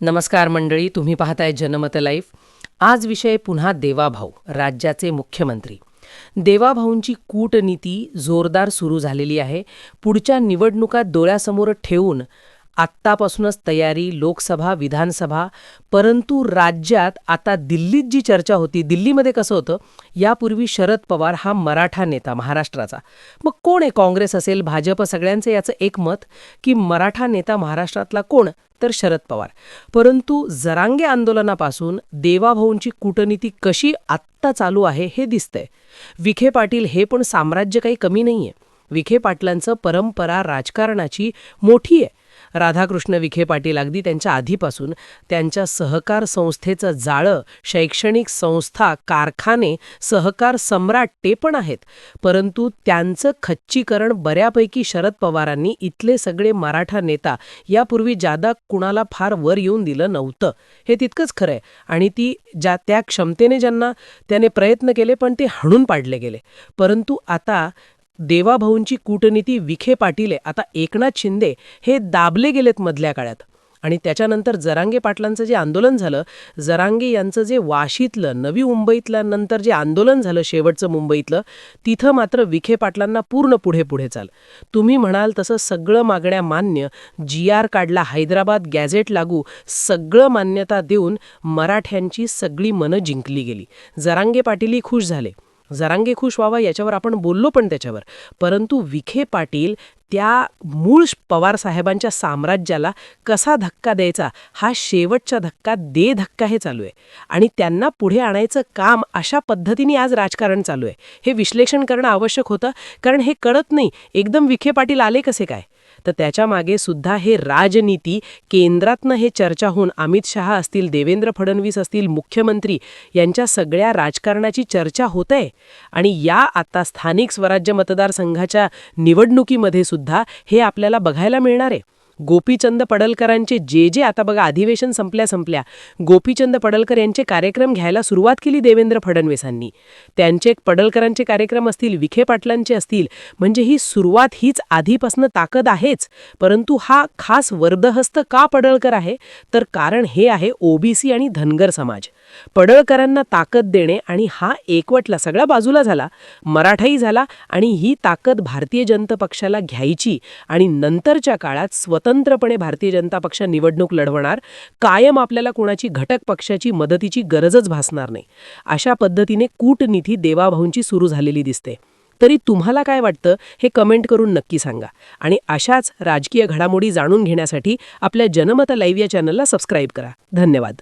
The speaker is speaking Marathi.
नमस्कार मंडळी तुम्ही पाहताय जनमत लाईफ आज विषय पुन्हा देवाभाऊ राज्याचे मुख्यमंत्री. देवाभाऊंची कूटनीती जोरदार सुरू झालेली आहे. पुढच्या निवडणुका डोळ्यासमोर ठेवून आत्तापासूनच तयारी लोकसभा विधानसभा परंतु राज्यात आता दिल्लीत जी चर्चा होती दिल्लीमध्ये कसं होतं यापूर्वी शरद पवार हा मराठा नेता महाराष्ट्राचा. मग कोण आहे काँग्रेस असेल भाजप सगळ्यांचं याचं एक मत की मराठा नेता महाराष्ट्रातला कोण? तर शरद पवार. परंतु जरांगे आंदोलनापासून देवाभाऊंची कूटनीती कशी आत्ता चालू आहे हे दिसतंय. विखे पाटील हे पण साम्राज्य काही कमी नाहीये. विखे पाटलांचं परंपरा राजकारणाची मोठी आहे. राधाकृष्ण विखे पाटील अगदी त्यांच्या आधीपासून त्यांच्या सहकार संस्थेचं जाळं शैक्षणिक संस्था कारखाने सहकार सम्राट ते पण आहेत. परंतु त्यांचं खच्चीकरण बऱ्यापैकी शरद पवारांनी इथले सगळे मराठा नेता यापूर्वी जादा कुणाला फार वर येऊन दिलं नव्हतं. हे तितकंच खरं आहे. आणि ती ज्या त्या क्षमतेने ज्यांना त्याने प्रयत्न केले पण ते हणून पाडले गेले. परंतु आता देवाभाऊंची कूटनीती विखे पाटील आहे. आता एकनाथ शिंदे हे दाबले गेलेत मधल्या काळात. आणि त्याच्यानंतर जरांगे पाटलांचं जे आंदोलन झालं जरांगे यांचं जे वाशीतलं नवी मुंबईतलं नंतर जे आंदोलन झालं शेवटचं मुंबईतलं तिथं मात्र विखे पाटलांना पूर्ण पुढे पुढे चाल. तुम्ही म्हणाल तसं सगळं मागण्या मान्य जी आर काढला हैदराबाद गॅझेट लागू सगळं मान्यता देऊन मराठ्यांची सगळी मनं जिंकली गेली. जरांगे पाटीलही खुश झाले. जरांगे खुश व्हावा याच्यावर आपण बोललो पण त्याच्यावर. परंतु विखे पाटील त्या मूळ पवार साहेबांच्या साम्राज्याला कसा धक्का द्यायचा हा शेवटचा धक्का दे धक्का हे चालू आहे. आणि त्यांना पुढे आणायचं काम अशा पद्धतीने आज राजकारण चालू आहे. हे विश्लेषण करणं आवश्यक होतं कारण हे कळत नाही एकदम विखे पाटील आले कसे काय? तर त्याच्यामागे सुद्धा हे राजनीती केंद्रातनं हे चर्चा होऊन अमित शहा असतील देवेंद्र फडणवीस असतील मुख्यमंत्री यांच्या सगळ्या राजकारणाची चर्चा होत आहे आणि या आता स्थानिक स्वराज्य मतदारसंघाच्या निवडणुकीमध्ये सुद्धा हे आपल्याला बघायला मिळणार आहे. गोपीचंद पडलकरांचे जे जे आता बघा अधिवेशन संपल्या संपल्या गोपीचंद पडलकर यांचे कार्यक्रम घ्यायला सुरुवात केली देवेंद्र फडणवीसांनी. त्यांचे पडलकरांचे कार्यक्रम असतील विखे पाटलांचे असतील म्हणजे ही सुरुवात हीच आधीपासनं ताकद आहेच. परंतु हा खास वर्दहस्त का पडळकर आहे? तर कारण हे आहे ओबीसी आणि धनगर समाज. पडळकरांना ताकद देणे आणि हा एकवटला सगळा बाजूला झाला मराठाही झाला आणि ही ताकद भारतीय जनता पक्षाला घ्यायची आणि नंतरच्या काळात स्वतंत्रपणे भारतीय जनता पक्ष निवडणूक लढवणार कायम आपल्याला कोणाची घटक पक्षाची मदतीची गरजच भासणार नाही. अशा पद्धतीने कूटनीती देवाभाऊंची सुरू झालेली दिसते. तरी तुम्हाला काय वाटतं हे कमेंट करून नक्की सांगा आणि अशाच राजकीय घडामोडी जाणून घेण्यासाठी आपल्या जनमत लाईव्ह या चॅनलला सबस्क्राईब करा. धन्यवाद.